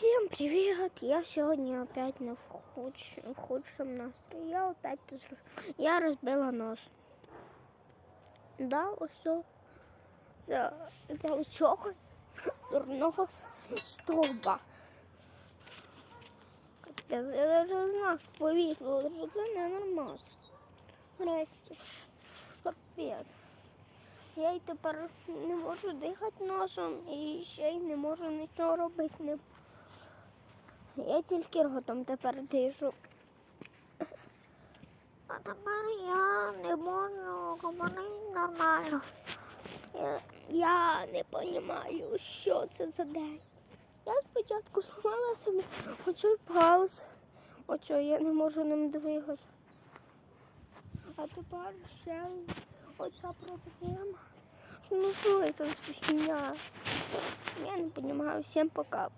Всем привет! Я сегодня опять на в худшем настрої. Я опять я розбила нос. Да, ось це, це, ось цього дурного стовба. Я даже знак повісила, що це ненормально. Здрасте. Капець. Я й тепер не можу дихати носом і ще й не можу нічого робити. Я тільки ротом тепер дишу. А тепер я не можу говорити нормально. Я, я не розумію, що це за день. Я спочатку слала собі оцей палець. Оцю я не можу ним двигати. А тепер ще оця проблема. Ну что это за фигня? Я не понимаю. Всем пока.